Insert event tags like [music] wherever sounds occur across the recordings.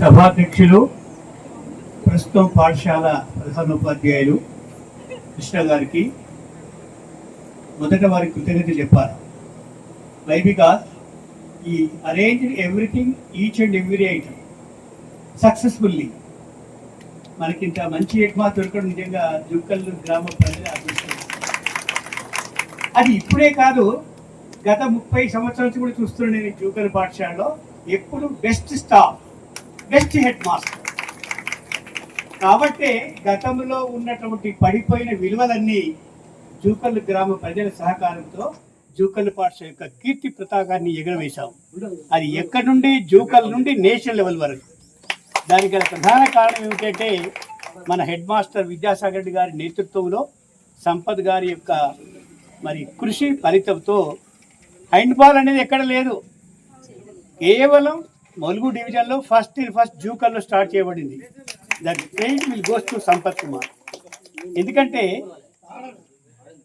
సభాధ్యక్షులు ప్రస్తుతం పాఠశాల ప్రధానోపాధ్యాయులు కృష్ణ గారికి మొదట వారి కృతజ్ఞత చెప్పాలి. వై బికాస్ ఈ arrange everything each and every item successfully మనకి ఇంత మంచి ఎగ్మా దొరకడం నిజంగా జుక్కల్ గ్రామ ప్రజల అదృష్టం. అది ఇప్పుడే కాదు గత ముప్పై సంవత్సరాల నుంచి కూడా చూస్తున్నాను నేను జూకల్ పాఠశాలలో ఎప్పుడు best staff best head master. కాబట్టే గతంలో ఉన్నటువంటి పడిపోయిన విలువలన్నీ జూకల్ గ్రామ ప్రజల సహకారంతో జూకల్ పాఠశాల యొక్క కీర్తి ప్రతాకాన్ని ఎగురవేశాం. అది ఎక్కడి నుండి? జూకల్ నుండి నేషనల్ లెవెల్ వరకు. దానికి గల ప్రధాన కారణం ఏమిటంటే మన హెడ్ మాస్టర్ విద్యాసాగర్ రెడ్డి గారి నేతృత్వంలో సంపద్ గారి యొక్క మరి కృషి ఫలితంతో హ్యాండ్బాల్ అనేది ఎక్కడ లేదు. కేవలం మలుగు డివిజన్లో ఫస్ట్ ఇన్ ఫస్ట్ జూకల్లో స్టార్ట్ చేయబడింది. That credit will goes to Sampath Kumar ఎందుకంటే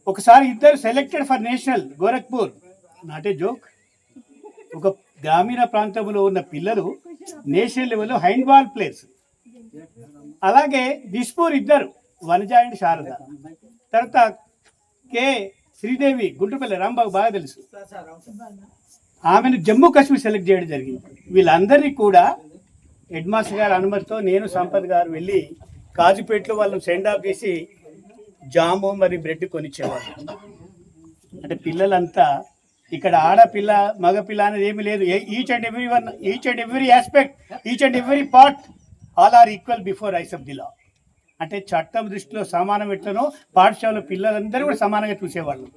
ఒకసారి ఇద్దరు selected for national Gorakhpur not a joke ఒక గ్రామీణ ప్రాంతంలో ఉన్న పిల్లలు నేషనల్ లెవెల్లో హ్యాండ్ బాల్ ప్లేయర్స్ అలాగే దిస్పూర్ ఇద్దరు వనజ అండ్ శారద. తర్వాత కే. శ్రీదేవి గుంటుపల్లి రాంబాబు బాగా తెలుసు. ఆమెను జమ్మూ కాశ్మీర్ సెలెక్ట్ చేయడం జరిగింది. వీళ్ళందరినీ కూడా హెడ్ మాస్టర్ గారి అనుమతితో నేను సంపత్ గారు వెళ్ళి కాజుపేటలో వాళ్ళని సెండ్ ఆఫ్ చేసి జాము మరి బ్రెడ్ కొనిచ్చేవాళ్ళు అంటే పిల్లలంతా ఇక్కడ ఆడపిల్ల మగపిల్ల అనేది ఏమీ లేదు. Each and every one each and every aspect each and every part all are equal before eyes of the law అంటే చట్టం దృష్టిలో సమానం ఎట్లనో పాఠశాలలో పిల్లలందరూ కూడా సమానంగా చూసేవాళ్ళు.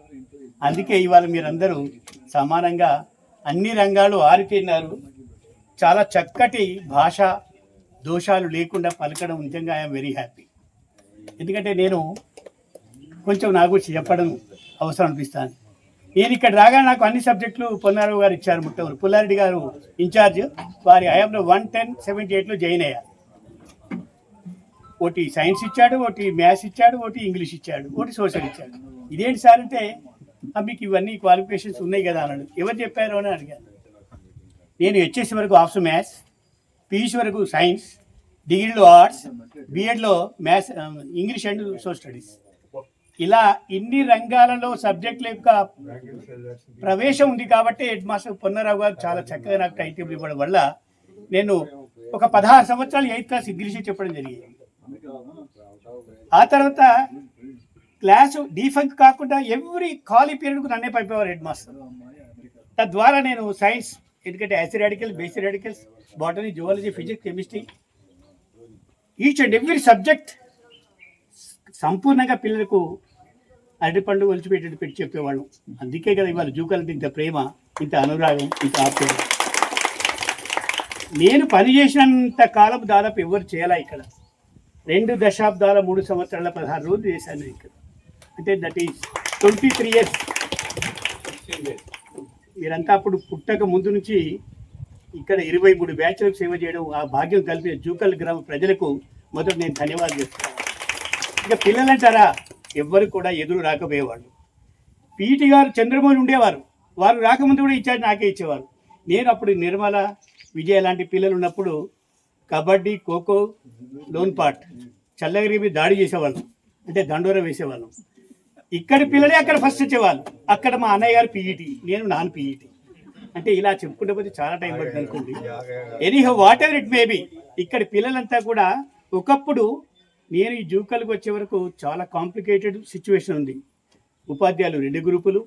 అందుకే ఇవాళ మీరందరూ సమానంగా అన్ని రంగాలు ఆరితేరినారు. చాలా చక్కటి భాష దోషాలు లేకుండా పలకడం నిజంగా ఐఎమ్ వెరీ హ్యాపీ ఎందుకంటే నేను కొంచెం నా గురించి చెప్పడం అవసరం అనిపిస్తాను. నేను ఇక్కడ రాగా నాకు అన్ని సబ్జెక్టులు పొన్నారావు గారు ఇచ్చారు ముట్టవరు పుల్లారెడ్డి గారు ఇన్ఛార్జ్ వారి హయాంలో వన్ టెన్ సెవెంటీ ఎయిట్లో జాయిన్ అయ్యారు ఒకటి సైన్స్ ఇచ్చాడు ఒకటి మ్యాథ్స్ ఇచ్చాడు ఒకటి ఇంగ్లీష్ ఇచ్చాడు ఒకటి సోషల్ ఇచ్చాడు. ఇదేంటి సార్ అంటే మీకు ఇవన్నీ క్వాలిఫికేషన్స్ ఉన్నాయి కదా అన్నాడు. ఎవరు చెప్పారు అని అడిగాను. నేను హెచ్ఎస్సి వరకు ఆఫ్స్ మ్యాథ్స్ పీయూసీ వరకు సైన్స్ డిగ్రీలో arts బీఎడ్లో maths English and social studies ఇలా ఇన్ని రంగాలలో సబ్జెక్టుల యొక్క ప్రవేశం ఉంది కాబట్టి హెడ్ మాస్టర్ పొన్నరావు గారు చాలా చక్కగా నాకు టైం టేబుల్ ఇవ్వడం వల్ల నేను ఒక పదహారు సంవత్సరాలు ఎయిత్ క్లాస్ ఇంగ్లీష్ చెప్పడం జరిగింది. ఆ తర్వాత క్లాసు డీఫంక్ కాకుండా ఎవ్రీ ఖాళీ పీరియడ్కు నన్నే పంపేవారు హెడ్ మాస్టర్ తద్వారా నేను సైన్స్ ఎందుకంటే acid radical basic radicals botany zoology physics chemistry each and every subject సంపూర్ణంగా పిల్లలకు అరటిపండు ఒలిచిపెట్టి పెట్టి చెప్పేవాళ్ళం. అందుకే కదా ఇవాళ జూకలకి ఇంత ప్రేమ ఇంత అనురాగం ఇంత ఆప్యాయం. నేను పనిచేసినంత కాలం దాదాపు ఎవరు చేయాలా ఇక్కడ? రెండు దశాబ్దాల మూడు సంవత్సరాల పదహారు రోజులు చేశాను ఇక్కడ. అంటే that is twenty three years మీరంతా అప్పుడు పుట్టక ముందు నుంచి ఇక్కడ ఇరవై మూడు బ్యాచ్లకు సేవ చేయడం ఆ భాగ్యం కలిపిన జూకల్ గ్రామ ప్రజలకు మొదట నేను ధన్యవాదాలు చెప్తాను. ఇక పిల్లలంటారా? ఎవ్వరు కూడా ఎదురు రాకపోయేవాళ్ళు. పీటీ గారు చంద్రమోహన్ ఉండేవారు. వారు రాకముందు కూడా ఇచ్చారు నాకే ఇచ్చేవారు. నేను అప్పుడు నిర్మల విజయ లాంటి పిల్లలు ఉన్నప్పుడు కబడ్డీ ఖోఖో లోన్ పాట్ చల్లగిరి దాడి చేసేవాళ్ళం. అంటే దండోర వేసేవాళ్ళం. ఇక్కడి పిల్లలే అక్కడ ఫస్ట్ వచ్చేవాళ్ళు. అక్కడ మా అన్నయ్య గారు పీఈటీ నేను నాన్ పీఈటీ అంటే ఇలా చెప్పుకుంటే పోతే చాలా టైం పడుతుంది అనుకోండి. Anyhow what ever it maybe ఇక్కడ పిల్లలంతా కూడా ఒకప్పుడు నేను ఈ జూకల్కి వచ్చే వరకు చాలా కాంప్లికేటెడ్ సిచ్యువేషన్ ఉంది. ఉపాధ్యాయులు రెండు గ్రూపులు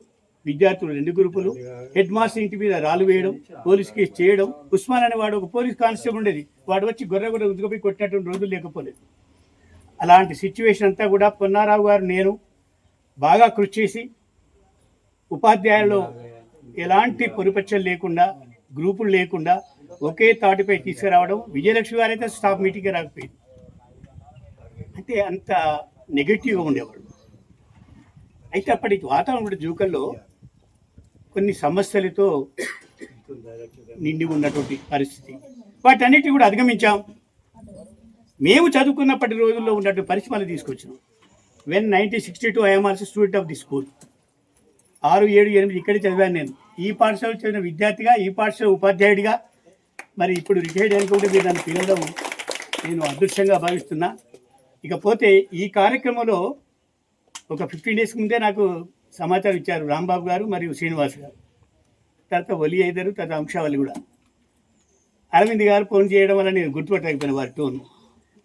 విద్యార్థులు రెండు గ్రూపులు హెడ్ మాస్టర్ ఇంటి మీద రాళ్ళు వేయడం పోలీస్ కేసు చేయడం. ఉస్మాన్ అనే వాడు ఒక పోలీస్ కానిస్టేబుల్ ఉండేది. వాడు వచ్చి గొర్రె గొర్రె ఉతుకపోయి కొట్టినటువంటి రోజులు లేకపోలేదు. అలాంటి సిచ్యువేషన్ అంతా కూడా పొన్నారావు గారు నేను బాగా కృషి చేసి ఉపాధ్యాయుల్లో ఎలాంటి పొరుపచ్చలు లేకుండా గ్రూపులు లేకుండా ఒకే తాటిపై తీసుకురావడం విజయలక్ష్మి గారు అయితే స్టాఫ్ మీటింగ్కి రాకపోయింది. అంటే అంత నెగటివ్గా ఉండేవాడు అయితే అప్పటి వాతావరణం కూడా జూకల్లో కొన్ని సమస్యలతో నిండి ఉన్నటువంటి పరిస్థితి. వాటన్నిటి కూడా అధిగమించాం. మేము చదువుకున్నప్పటి రోజుల్లో ఉన్నటువంటి పరిస్థితి మళ్ళీ తీసుకొచ్చినాం. When nineteen sixty two I'm also student of the school ఆరు ఏడు ఎనిమిది ఇక్కడే చదివాను నేను. ఈ పాఠశాల చదివిన విద్యార్థిగా ఈ పాఠశాల ఉపాధ్యాయుడిగా. మరి ఇప్పుడు రిటైర్డ్ అనుకుంటే మీరు నన్ను పిలవడం నేను అదృష్టంగా భావిస్తున్నా. ఇకపోతే ఈ కార్యక్రమంలో ఒక ఫిఫ్టీన్ డేస్ ముందే నాకు సమాచారం ఇచ్చారు రాంబాబు గారు మరియు శ్రీనివాస్ గారు. తర్వాత ఒలి అయిదారు తర్వాత అంశావళి కూడా. అరవింద్ గారు ఫోన్ చేయడం వల్ల నేను గుర్తుపట్టలేకపోయిన వారి టోన్.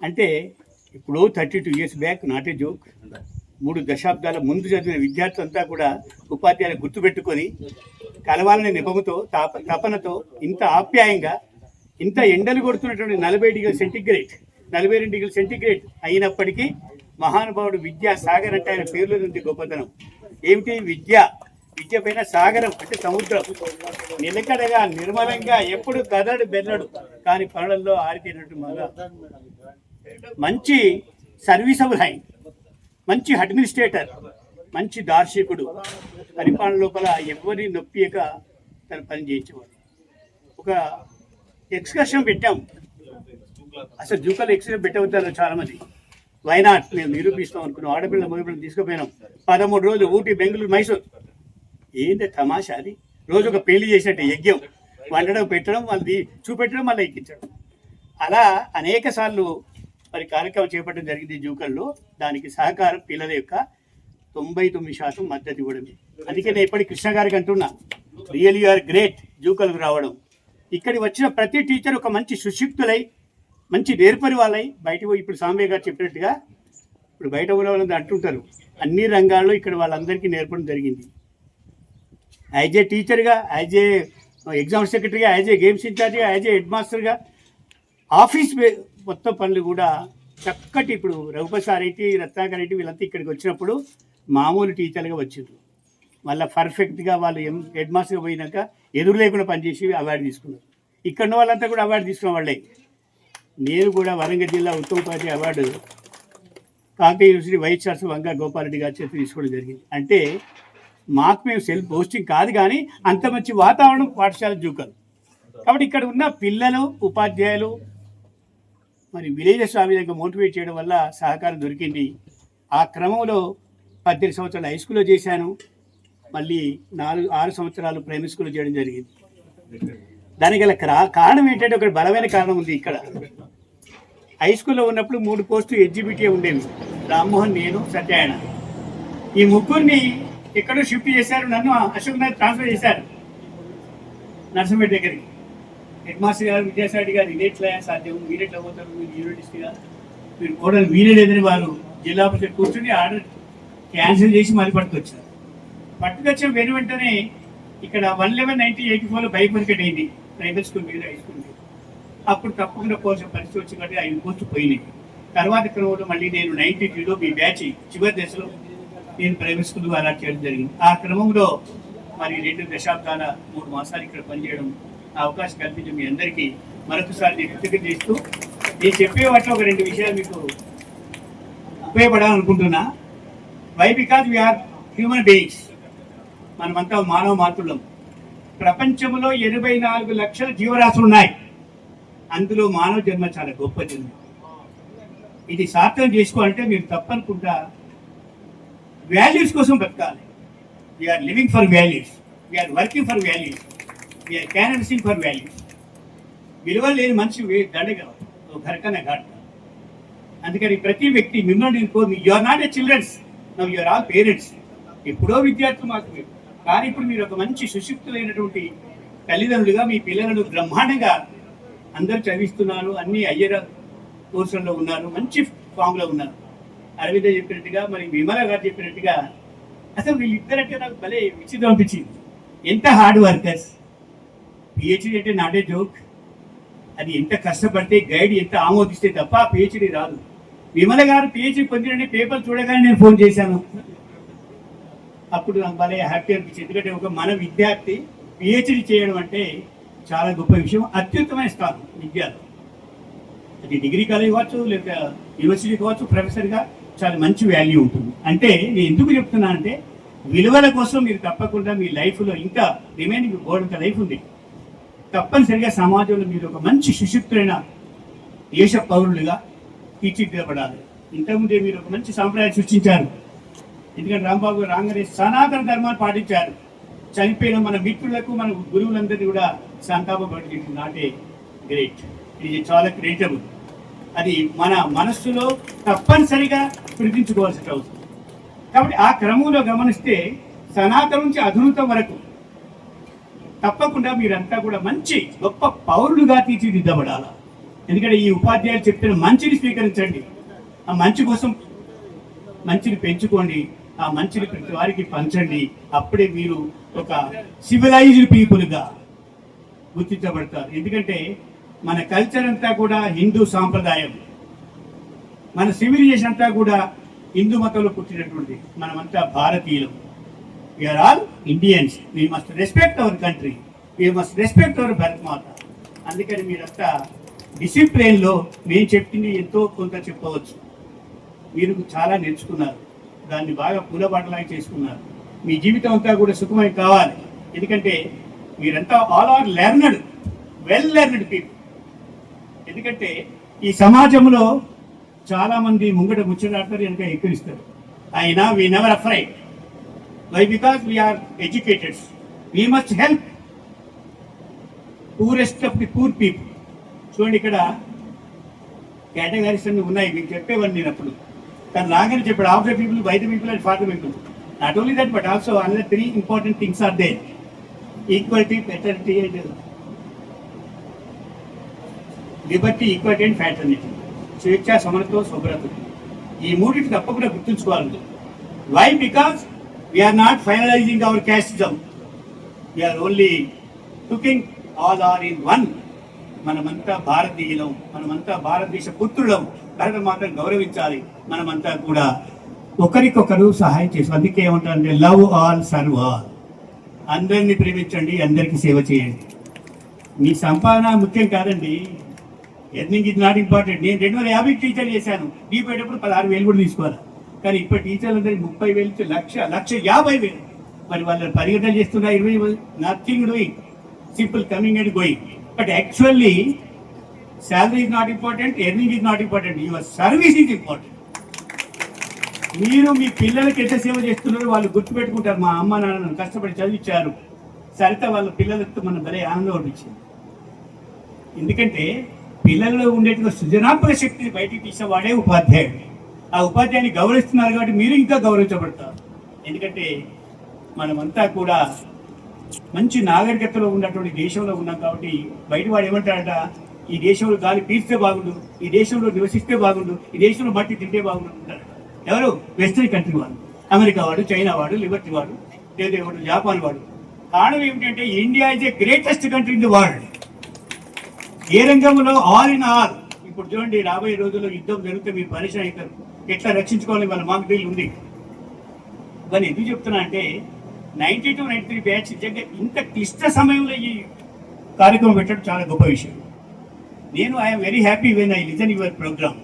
అంటే ఇప్పుడు thirty two years back not a joke మూడు దశాబ్దాల ముందు చదివిన విద్యార్థులంతా కూడా ఉపాధ్యాయులు గుర్తుపెట్టుకొని కలవాలనే నిపముతో తాప తపనతో ఇంత ఆప్యాయంగా ఇంత ఎండలు కొడుతున్నటువంటి నలభై డిగ్రీ సెంటిగ్రేడ్ నలభై రెండు డిగ్రీ సెంటిగ్రేడ్ అయినప్పటికీ మహానుభావుడు విద్యా సాగర్ అంటే ఆయన పేర్లో ఉంది గొప్పతనం. ఏమిటి విద్య? విద్య పైన సాగరం అంటే సముద్రం. నిలకడగా నిర్మలంగా ఎప్పుడు కదడు బెల్లడు. కానీ పనులలో ఆరితేనట్టు మగ. మంచి సర్వీసబుల్ హై మంచి అడ్మినిస్ట్రేటర్ మంచి దార్శకుడు పరిపాలన లోపల ఎవరిని నొప్పియక తన పని చేయించేవాడు. ఒక ఎక్స్కర్షన్ పెట్టాం. అసలు జూకల్ ఎక్స్కర్షన్ పెట్టవద్దారు చాలామంది. వైనాట్ మేము నిరూపిస్తాం అనుకున్నాం. ఆడపిల్ల మగపిల్లలు తీసుకుపోయినాం. పదమూడు రోజులు ఊటీ బెంగళూరు మైసూర్. ఏంటి తమాషా అది? రోజు ఒక పెళ్ళి చేసినట్టు యజ్ఞం. వండడం పెట్టడం వాళ్ళది చూపెట్టడం మళ్ళీ ఎక్కించడం. అలా అనేక సార్లు మరి కార్యక్రమం చేపట్టడం జరిగింది జూకల్లో దానికి సహకారం పిల్లల యొక్క తొంభై తొమ్మిది శాతం మద్దతు ఇవ్వడం అందుకే నేను ఇప్పటి కృష్ణ గారికి అంటున్నా రియల్ ఆర్ గ్రేట్ జూకల్కి రావడం. ఇక్కడికి వచ్చిన ప్రతి టీచర్ ఒక మంచి సుశిక్తులై మంచి నేర్పరి వాళ్ళై బయటకు పోయి ఇప్పుడు సాంబయ్య గారు చెప్పినట్టుగా ఇప్పుడు బయట ఉన్న వాళ్ళందరూ అంటుంటారు అన్ని రంగాల్లో ఇక్కడ వాళ్ళందరికీ నేర్పడం జరిగింది. యాజ్ ఏ టీచర్గా యాజ్ ఏ ఎగ్జామ్ సెక్రటరీగా యాజ్ ఏ గేమ్స్ ఇన్ఛార్జ్గా యాజ్ ఏ హెడ్ మాస్టర్గా ఆఫీస్ మొత్తం పనులు కూడా చక్కటి ఇప్పుడు రఘుపతి అయితే రత్నాకర్ అయితే వీళ్ళంతా ఇక్కడికి వచ్చినప్పుడు మామూలు టీచర్గా వచ్చిండ్రు. మళ్ళీ పర్ఫెక్ట్గా వాళ్ళు ఎం హెడ్ మాస్టర్గా పోయినాక ఎదురు లేకుండా పనిచేసి అవార్డు తీసుకున్నారు. ఇక్కడ ఉన్న వాళ్ళంతా కూడా అవార్డు తీసుకున్న వాళ్ళే. నేను కూడా వరంగల్ జిల్లా ఉత్తమోపాధ్యాయ award Kakatiya university vice chancellor Vanga Gopal Reddy గారి చేతి తీసుకోవడం జరిగింది. అంటే మాకు మేము సెల్ఫ్ పోస్టింగ్ కాదు కానీ అంత మంచి వాతావరణం పాఠశాల జూకలు. కాబట్టి ఇక్కడ ఉన్న పిల్లలు ఉపాధ్యాయులు మరి విలేజ స్వామి దగ్గర మోటివేట్ చేయడం వల్ల సహకారం దొరికింది. ఆ క్రమంలో పద్దెనిమిది సంవత్సరాలు హై స్కూల్లో చేశాను. మళ్ళీ నాలుగు ఆరు సంవత్సరాలు ప్రైమరీ స్కూల్లో చేయడం జరిగింది. దానికి గల క్రా- కారణం ఏంటంటే ఒక బలమైన కారణం ఉంది ఇక్కడ. హై స్కూల్లో ఉన్నప్పుడు మూడు పోస్టులు ఎగ్జిబిటీ ఉండేవి. రామ్మోహన్ నేను సత్యాయన ఈ ముగ్గురిని ఎక్కడో షిఫ్ట్ చేశారు. నన్ను అశోక్ నగర్ ట్రాన్స్ఫర్ చేశారు. నర్సంపేట దగ్గరికి. హెడ్ మాస్టర్ గారు విద్యాసారెడ్డి గారు ఇదేట్లా సాధ్యం మీరెట్లా పోతారు మీరు యూనివర్సిటీగా మీరు కోడలు మీరే లేదని వారు జిల్లా పరిషత్ కూర్చుని ఆర్డర్ క్యాన్సిల్ చేసి మళ్ళీ పట్టుకొచ్చారు. పట్టుకొచ్చిన వెను వెంటనే ఇక్కడ వన్ లెవెన్ నైన్టీన్ ఎయిటీ ఫోర్లో బైపర్కెట్ అయింది ప్రైవేట్ స్కూల్ మీద హై స్కూల్ మీద. అప్పుడు తప్పకుండా పోసిన పరిస్థితి వచ్చి కాబట్టి ఐదు పోస్టు పోయినాయి. తర్వాత క్రమంలో మళ్ళీ నేను నైన్టీ త్రీలో మీ బ్యాచ్ చివరి దశలో నేను ప్రైవేట్ స్కూల్ అలాట్ చేయడం జరిగింది. ఆ క్రమంలో మరి రెండు దశాబ్దాల మూడు మాసాలు ఇక్కడ పనిచేయడం అవకాశం కల్పించిన మీ అందరికీ మరొకసారి నేను కృతజ్ఞత చేస్తూ నేను చెప్పే వాటిలో ఒక రెండు విషయాలు మీకు ఉపయోగపడాలనుకుంటున్నా. Why because we are human beings మనమంతా మానవ మాతృలం. ప్రపంచంలో ఎనభై నాలుగు లక్షల జీవరాశులు ఉన్నాయి. అందులో మానవ జన్మ చాలా గొప్ప జన్మ. ఇది సార్థం చేసుకోవాలంటే మీరు తప్పనుకుంటా వాల్యూస్ కోసం బ్రతకాలి. We are living for values we are working for values we are canvassing for values విలువ లేని మనిషి వే- దండగా ఘరకన ఘాట్ అందుకని ప్రతి వ్యక్తి మిమ్మల్ని నేను కోరి you are not a children's now you are all parents ఎప్పుడో విద్యార్థులు మాకు మీరు కానీ ఇప్పుడు మీరు ఒక మంచి సుశిక్తులైనటువంటి తల్లిదండ్రులుగా మీ పిల్లలను బ్రహ్మాండంగా అందరు చదివిస్తున్నారు అన్ని అయ్యర కోర్సుల్లో ఉన్నారు మంచి ఫామ్లో ఉన్నారు. అరవింద చెప్పినట్టుగా మరి విమల గారు చెప్పినట్టుగా అసలు వీళ్ళిద్దరంటే నాకు భలే విచిత్రం అనిపించింది. ఎంత హార్డ్ వర్కర్స్ పిహెచ్డి అంటే నాటే జోక్. అది ఎంత కష్టపడితే గైడ్ ఎంత ఆమోదిస్తే తప్ప పిహెచ్డి రాదు. విమల గారు పిహెచ్డి పొందిన పేపర్ చూడగానే నేను ఫోన్ చేశాను. అప్పుడు నాకు భలే హ్యాపీ అనిపించింది. ఎందుకంటే ఒక మన విద్యార్థి పిహెచ్డి చేయడం అంటే చాలా గొప్ప విషయం. అత్యుత్తమైన స్థానం విద్యార్థి అది డిగ్రీ కాలేజ్ కావచ్చు లేదా యూనివర్సిటీ కావచ్చు ప్రొఫెసర్గా చాలా మంచి వాల్యూ ఉంటుంది. అంటే నేను ఎందుకు చెప్తున్నా అంటే విలువల కోసం మీరు తప్పకుండా మీ లైఫ్లో ఇంకా రిమైనింగ్ గోడంత లైఫ్ ఉంది. తప్పనిసరిగా సమాజంలో మీరు ఒక మంచి సుశిక్తులైన దేశ పౌరులుగా తీర్చిదిద్దబడాలి. ఇంతకుముందే మీరు ఒక మంచి సాంప్రదాయం సృష్టించారు. ఎందుకంటే రాంబాబు గారు సనాతన ధర్మాన్ని పాటించారు. చనిపోయిన మన మిత్రులకు మన గురువులందరినీ కూడా సంతాప నాటే గ్రేట్. ఇది చాలా క్రియేటబుల్ అది మన మనస్సులో తప్పనిసరిగా గుర్తించుకోవాల్సిన అవసరం. కాబట్టి ఆ క్రమంలో గమనిస్తే సనాతనం నుంచి అధునత వరకు తప్పకుండా మీరంతా కూడా మంచి గొప్ప పౌరులుగా తీర్చిదిద్దబడాలి. ఎందుకంటే ఈ ఉపాధ్యాయులు చెప్తున్న మంచిని స్వీకరించండి. ఆ మంచి కోసం మంచిని పెంచుకోండి. ఆ మంచిని ప్రతి వారికి పంచండి. అప్పుడే మీరు ఒక సివిలైజ్డ్ పీపుల్గా గుర్తించబడతారు. ఎందుకంటే మన కల్చర్ అంతా కూడా హిందూ సాంప్రదాయం. మన సివిలైజేషన్ అంతా కూడా హిందూ మతంలో పుట్టినటువంటి మనమంతా భారతీయులం. We are all Indians we must respect our country we must respect our Bharat Mata అందుకని మీరంతా డిసిప్లిన్లో నేను చెప్పింది ఎంతో కొంత చెప్పవచ్చు. మీరు చాలా నేర్చుకున్నారు. దాన్ని బాగా పూలబాటలాగా చేసుకున్నారు. మీ జీవితం అంతా కూడా సుఖమై కావాలి. ఎందుకంటే మీరంతా all are learned well learned people ఎందుకంటే ఈ సమాజంలో చాలా మంది ముంగట ముచ్చటాడతారు వెనక ఎక్కిరిస్తారు అయినా we never afraid why because we are educateds we must help poorest of the poor people చూడండి ఇక్కడ కేటగిరీస్ అన్ని ఉన్నాయి. మీకు చెప్పేవాడిని నేను అప్పుడు. కానీ రాగానే చెప్పాడు of the people by the people and for the people not only that but also another three important things are they equality fraternity and liberty equality and fraternity స్వేచ్ఛ సమర్థతో శుభ్రత. ఈ మూడింటి తప్పకుండా గుర్తుంచుకోవాలి. Why because we are not finalizing our casteism we are only talking all are in one మనమంతా భారతీయులం మనమంతా భారతదేశ పుత్రులం. భారత మాతను గౌరవించాలి. మనమంతా కూడా ఒకరికొకరు సహాయం చేసి అందుకే ఏమంటారంటే లవ్ ఆల్ సర్వ్ ఆల్ అందరినీ ప్రేమించండి అందరికీ సేవ చేయండి. మీ సంపాదన ముఖ్యం కాదండి. ఎర్నింగ్ ఇది నాట్ ఇంపార్టెంట్ నేను రెండు వేల యాభై టీచర్ చేశాను. నీ పోయేటప్పుడు పదహారు వేలు కూడా తీసుకోవాలి? కానీ ఇప్పుడు టీచర్లందరికీ ముప్పై వేలు నుంచి లక్ష లక్ష యాభై వేలు. మరి వాళ్ళు పరిగణన చేస్తున్న ఇరవై nothing doing simple coming and going but actually salary is not important earning is not important your service is important మీరు మీ పిల్లలకి ఎంత సేవ చేస్తున్నారో వాళ్ళు గుర్తుపెట్టుకుంటారు. మా అమ్మ నాన్న కష్టపడి చదివించారు. సరిత వాళ్ళ పిల్లలతో మన భలే ఆనందం అనిపించింది. ఎందుకంటే పిల్లల్లో ఉండేటువంటి సృజనాత్మక శక్తిని బయటికి తీసేవాడే ఉపాధ్యాయుడు. ఆ ఉపాధ్యాయుని గౌరవిస్తున్నారు కాబట్టి మీరు ఇంకా గౌరవించబడతారు. ఎందుకంటే మనమంతా కూడా మంచి నాగరికతలో ఉన్నటువంటి దేశంలో ఉన్నాం కాబట్టి బయట వాడు ఏమంటాడట? ఈ దేశంలో గాలి పీల్స్తే బాగుండు ఈ దేశంలో నివసిస్తే బాగుండు ఈ దేశంలో మట్టి తింటే బాగుండు అంటారు ఎవరు? వెస్టర్న్ కంట్రీ వాడు అమెరికా వాడు చైనా వాడు లిబర్టీ వాడు లేదా వాడు జపాన్ వాడు. కారణం ఏమిటంటే India is a greatest country in the world. ఏ రంగంలో? All in all. ఇప్పుడు చూడండి రాబోయే రోజుల్లో యుద్ధం జరిగితే మీరు పరిచయం అవుతారు ఎట్లా రక్షించుకోవాలి వాళ్ళ మాకు డ్రిల్ ఉంది. దాన్ని ఎందుకు చెప్తున్నా అంటే ninety two ninety three batch నిజంగా ఇంత క్లిష్ట సమయంలో ఈ కార్యక్రమం పెట్టడం చాలా గొప్ప విషయం. నేను I'm very happy when I listen your program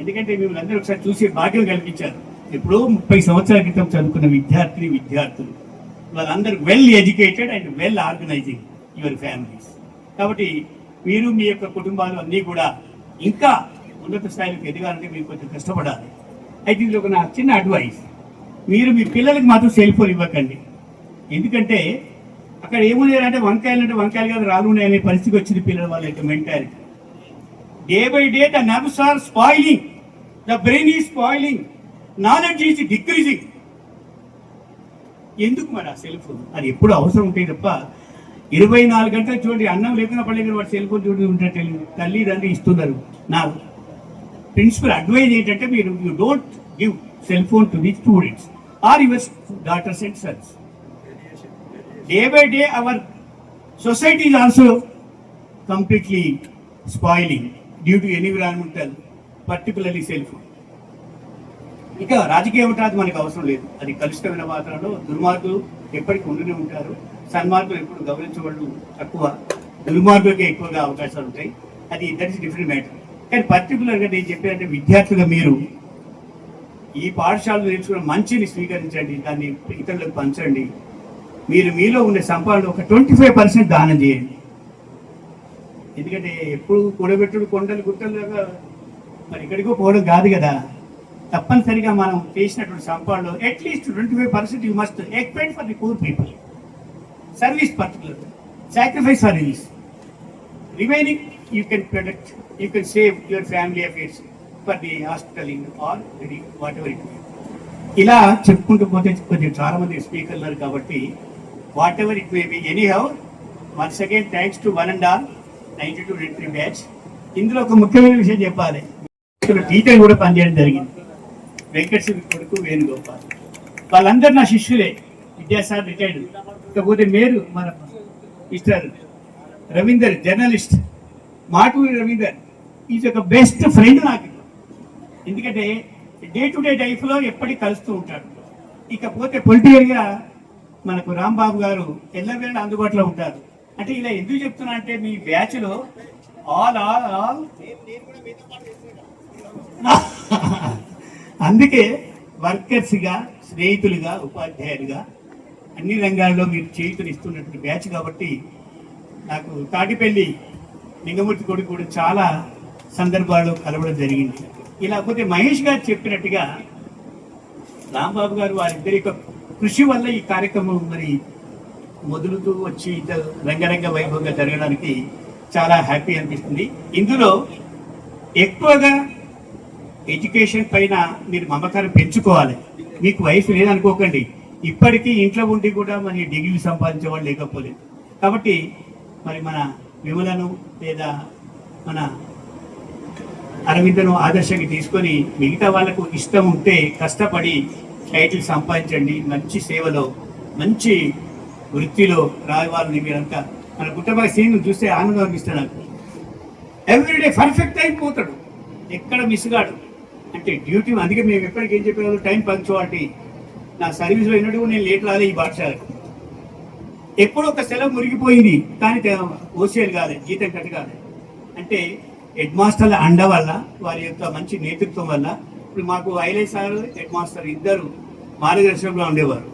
ఎందుకంటే మిమ్మల్ని అందరూ ఒకసారి చూసే భాగ్యం కల్పించారు. ఎప్పుడో ముప్పై సంవత్సరాల క్రితం చదువుకున్న విద్యార్థిని విద్యార్థులు. వాళ్ళందరూ well educated and well organizing your families కాబట్టి మీరు మీ యొక్క కుటుంబాలు అన్నీ కూడా ఇంకా ఉన్నత స్థాయికి ఎదగాలంటే మీరు కొంచెం కష్టపడాలి. అయితే ఇది ఒక నా చిన్న అడ్వైస్ మీరు మీ పిల్లలకి మాత్రం సెల్ ఫోన్ ఇవ్వకండి. ఎందుకంటే అక్కడ ఏమున్నాయంటే వంకాయలు అంటే వంకాయలు కాదు రాళ్ళు ఉన్నాయనే పరిస్థితి వచ్చింది పిల్లల వాళ్ళ యొక్క mentality day by day the nerves are spoiling the brain is spoiling knowledge is decreasing ఎందుకు మరి ఆ సెల్ ఫోన్ అది ఎప్పుడు అవసరం ఉంటాయి తప్ప ఇరవై నాలుగు గంటలు చూడండి అన్నం లేకుండా పడలేదు వాడు సెల్ ఫోన్ చూడండి ఉంటే తల్లిదండ్రులు ఇస్తున్నారు. నాకు ప్రిన్సిపల్ అడ్వైజ్ ఏంటంటే మీరు you don't give cell phone to the students or your daughters and sons day by day our society is also completely spoiling due to environmental particularly cell phone ఇక రాజకీయం ఉంటాది అది మనకు అవసరం లేదు. అది కలుషితమైన వాతావరణంలో దుర్మార్గులు ఎప్పటికీ ఉంటూనే ఉంటారు. సన్మార్గులు ఎప్పుడు గౌరవించబడు తక్కువ దుర్మార్గులకే ఎక్కువగా అవకాశాలు ఉంటాయి. అది దట్ ఇస్ డిఫరెంట్ మ్యాటర్ కానీ పర్టికులర్గా నేను చెప్పేదంటే విద్యార్థులుగా మీరు ఈ పాఠశాలలో నేర్చుకున్న మంచిని స్వీకరించండి దాన్ని ఇతరులకు పంచండి. మీరు మీలో ఉండే సంపాదన ఒక ట్వంటీ ఫైవ్ పర్సెంట్ దానం చేయండి. ఎందుకంటే ఎప్పుడు కూడబెట్టుడు కొండలు గుట్టలుగా మరి ఎక్కడికో పోవడం కాదు కదా. తప్పనిసరిగా మనం చేసినటువంటి సంపాదనలో at least twenty five percent you must expend for the poor people service particular sacrifice for release remaining you can product you can save your family affairs for the hospitaling or what it may ఇలా చెప్పుకుంటూ పోతే కొంచెం చాలా మంది స్పీకర్లు ఉన్నారు కాబట్టి whatever it may be anyhow once again thanks to one and all ninety two ninety batch ఇందులో ఒక ముఖ్యమైన విషయం చెప్పాలి. టీచర్ కూడా పనిచేయడం జరిగింది. వెంకటేశ్వర కొడుకు వేణుగోపాల్. వాళ్ళందరూ నా శిష్యులే. విద్యాసార్ రిటైర్డ్ ఇకపోతే మేరు మన mister Ravinder journalist Maturi Ravinder is ఒక బెస్ట్ ఫ్రెండ్ నాకు. ఎందుకంటే డే టు డే లైఫ్లో ఎప్పటికీ కలుస్తూ ఉంటాడు. ఇకపోతే పొలిటికల్గా మనకు రాంబాబు గారు ఎల్లవేళ అందుబాటులో ఉంటారు. అంటే ఇలా ఎందుకు చెప్తున్నా అంటే మీ బ్యాచ్లో ఆల్ ఆల్ ఆల్. [laughs] అందుకే వర్కర్స్గా స్నేహితులుగా ఉపాధ్యాయులుగా అన్ని రంగాల్లో మీరు చేతులు ఇస్తున్నటువంటి బ్యాచ్ కాబట్టి నాకు తాటిపల్లి లింగమూర్తి కొడుకు కూడా చాలా సందర్భాల్లో కలవడం జరిగింది. ఇలా పోతే మహేష్ గారు చెప్పినట్టుగా రాంబాబు గారు వారిద్దరి యొక్క కృషి వల్ల ఈ కార్యక్రమం మరి మొదలుతూ వచ్చి రంగరంగ వైభవంగా జరగడానికి చాలా హ్యాపీ అనిపిస్తుంది. ఇందులో ఎక్కువగా ఎడ్యుకేషన్ పైన మీరు మమకారం పెంచుకోవాలి. మీకు వయసు లేదనుకోకండి. ఇప్పటికీ ఇంట్లో ఉండి కూడా మరి డిగ్రీలు సంపాదించే వాళ్ళు లేకపోలేదు. కాబట్టి మరి మన విమలను లేదా మన అరవిందను ఆదర్శంగా తీసుకొని మిగతా వాళ్ళకు ఇష్టం ఉంటే కష్టపడి టైటిల్ సంపాదించండి. మంచి సేవలో మంచి వృత్తిలో రావాలని మీరంతా మన కుటుంబ సీన్ చూస్తే ఆనందం అనిపిస్తుంది నాకు. ఎవ్రీడే పర్ఫెక్ట్ అయిపోతాడు. ఎక్కడ మిస్ కాడు. అంటే డ్యూటీ అందుకే మేము ఎప్పటికేం ఏం చెప్పేవాళ్ళు టైం పంచువాలిటీ నా సర్వీస్లో ఎన్నడూ నేను లేట్ రాలే ఈ పాఠశాలకు. ఎప్పుడో ఒక సెలవు మురిగిపోయింది. కానీ ఓసీఎల్ కాదు జీతం కట్ కాదు. అంటే హెడ్ మాస్టర్ల అండ వల్ల వారి యొక్క మంచి నేతృత్వం వల్ల ఇప్పుడు మాకు ఐలై సార్ హెడ్ మాస్టర్ ఇద్దరు మార్గదర్శనంలో ఉండేవారు.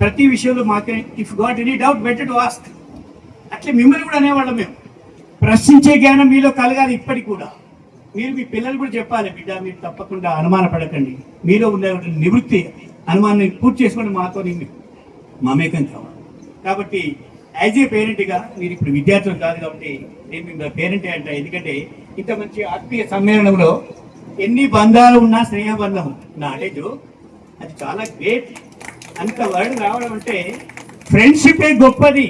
ప్రతి విషయంలో మాకే if got any doubt better to ask అట్లే మిమ్మల్ని కూడా అనేవాళ్ళం మేము. ప్రశ్నించే జ్ఞానం మీలో కలగాలి ఇప్పటికి కూడా. మీరు మీ పిల్లలు కూడా చెప్పాలి బిడ్డ మీరు తప్పకుండా అనుమాన పడకండి. మీలో ఉన్న నివృత్తి అనుమానాన్ని పూర్తి చేసుకొని మాతో మమేకం కావాలి. కాబట్టి యాజ్ ఏ పేరెంట్గా మీరు ఇప్పుడు విద్యార్థులు కాదు కాబట్టి నేను మీ పేరెంటే అంట. ఎందుకంటే ఇంత మంచి ఆత్మీయ సమ్మేళనంలో ఎన్ని బంధాలు ఉన్నా స్నేహబంధం నాలెడ్జ్ అది చాలా గ్రేట్ అంత వర్డ్ రావడం అంటే ఫ్రెండ్షిపే గొప్పది.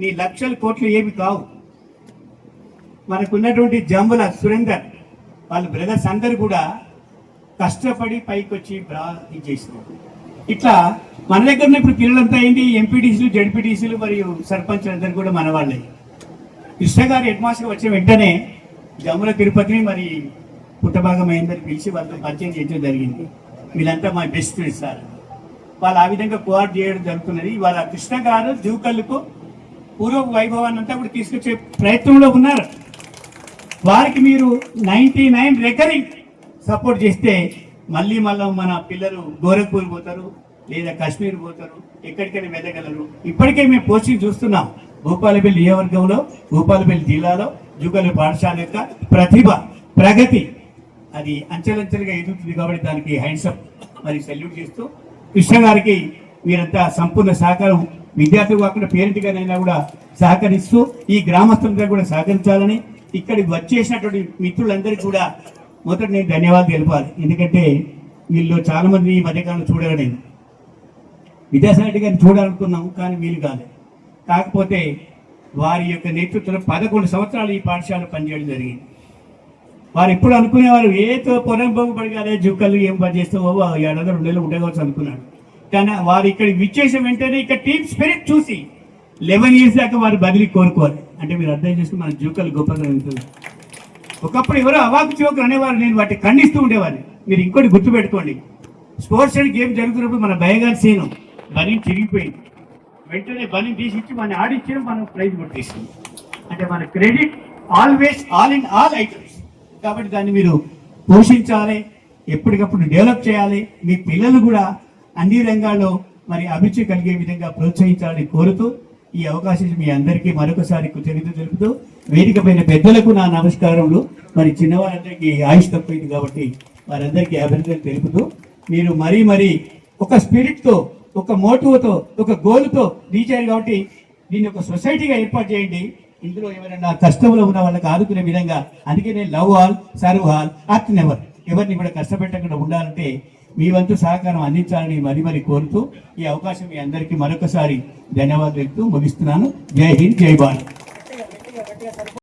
నీ లక్షల కోట్లు ఏమి కావు. మనకున్నటువంటి జంబుల సురేందర్ వాళ్ళ బ్రదర్స్ అందరు కూడా కష్టపడి పైకి వచ్చి బ్రా ఇది చేసినారు. ఇట్లా మన దగ్గర ఇప్పుడు పిల్లలంతా ఏంటి? ఎంపీటీసీలు జడ్పీటీసీలు మరియు సర్పంచ్ అందరు కూడా మన వాళ్ళే కృష్ణ గారు హెడ్ మాస్టర్ వచ్చిన వెంటనే జముల తిరుపతిని మరి పుట్టభాగం అయిందని పిలిచి వాళ్ళతో పరిచయం చేయడం జరిగింది. వీళ్ళంతా మా బెస్ట్ ఫ్రెండ్స్ సార్. వాళ్ళు ఆ విధంగా కోఆర్డ్ చేయడం జరుగుతున్నది. వాళ్ళ కృష్ణ గారు జూకల్లుకు పూర్వ వైభవాన్ని అంతా కూడా తీసుకొచ్చే ప్రయత్నంలో ఉన్నారు. వారికి మీరు నైంటీ నైన్ రికరింగ్ సపోర్ట్ చేస్తే మళ్ళీ మళ్ళీ మన పిల్లలు గోరఖ్పూర్ పోతారు లేదా కాశ్మీర్ పోతారు ఎక్కడికైనా వెళ్ళగలరు. ఇప్పటికే మేము పోస్టింగ్ చూస్తున్నాం. భూపాలపల్లి నియోజకవర్గంలో భూపాలపల్లి జిల్లాలో జూకల్లి పాఠశాల యొక్క ప్రతిభ ప్రగతి అది అంచెలంచెలుగా ఎదుగుతుంది కాబట్టి దానికి హ్యాండ్సప్ మరి సెల్యూట్ చేస్తూ కృష్ణ గారికి మీరంతా సంపూర్ణ సహకారం విద్యార్థులు కాకుండా పేరెంట్గానైనా కూడా సహకరిస్తూ ఈ గ్రామస్తులందరూ కూడా సహకరించాలని ఇక్కడికి వచ్చేసినటువంటి మిత్రులందరికీ కూడా మొదటి నేను ధన్యవాదాలు తెలిపాలి. ఎందుకంటే వీళ్ళు చాలామంది ఈ మధ్యకాలం చూడాలి నేను గారిని చూడాలనుకున్నాం కానీ వీలు కాలేదు కాకపోతే వారి యొక్క నేతృత్వంలో పదకొండు సంవత్సరాలు ఈ పాఠశాల పనిచేయడం జరిగింది. వారు ఎప్పుడు అనుకునేవారు ఏతో పొలం బాగుపడి కాలే జూకలు ఏం పని చేస్తావో ఏడాది రెండు నెలలు ఉండేవచ్చు అనుకున్నాడు. కానీ వారు ఇక్కడ విచ్చేసిన వెంటనే ఇక్కడ టీమ్ స్పిరిట్ చూసి లెవెన్ ఇయర్స్ దాకా వారు బదిలీ కోరుకోవాలి అంటే మీరు అర్థం చేసుకుని మన జూకలు గొప్పగా ఉంటుంది ఒకప్పుడు ఎవరో అవాకు చోకులు అనేవారు నేను వాటిని ఖండిస్తూ ఉండేవాడిని. మీరు ఇంకోటి గుర్తుపెట్టుకోండి. స్పోర్ట్స్ అండ్ గేమ్ జరుగుతున్నప్పుడు మన భయగారి సీను బనీ చిరిగిపోయింది. వెంటనే బని తీసి ఇచ్చి మన ఆడిచ్చడం మనం ప్రైజ్ కొట్టేస్తుంది అంటే మన credit always all in all items. కాబట్టి దాన్ని మీరు పోషించాలి ఎప్పటికప్పుడు డెవలప్ చేయాలి. మీ పిల్లలు కూడా అన్ని రంగాల్లో మరి అభిరుచి కలిగే విధంగా ప్రోత్సహించాలని కోరుతూ ఈ అవకాశం మీ అందరికీ మరొకసారి కృతజ్ఞత తెలుపుతూ వేదిక పైన పెద్దలకు నా నమస్కారములు. మరి చిన్నవారందరికీ ఆయుష్ తప్పింది కాబట్టి వారందరికీ అభినందనలు తెలుపుతూ మీరు మరీ మరీ ఒక స్పిరిట్తో ఒక మోటివ్తో ఒక గోల్తో రీచ్ అయ్యారు కాబట్టి దీన్ని ఒక సొసైటీగా ఏర్పాటు చేయండి. ఇందులో ఎవరైనా కష్టంలో ఉన్న వాళ్ళకి ఆదుకునే విధంగా అందుకే నేను love all serve all act never. ఎవరిని కూడా కష్టపెట్టకుండా ఉండాలంటే మీ వంతు సహకారం అందించాలని మరి మరి కోరుతూ ఈ అవకాశం మీ అందరికీ మరొకసారి ధన్యవాదాలు చెప్తూ ముగిస్తున్నాను. జై హింద్ జై భారత్.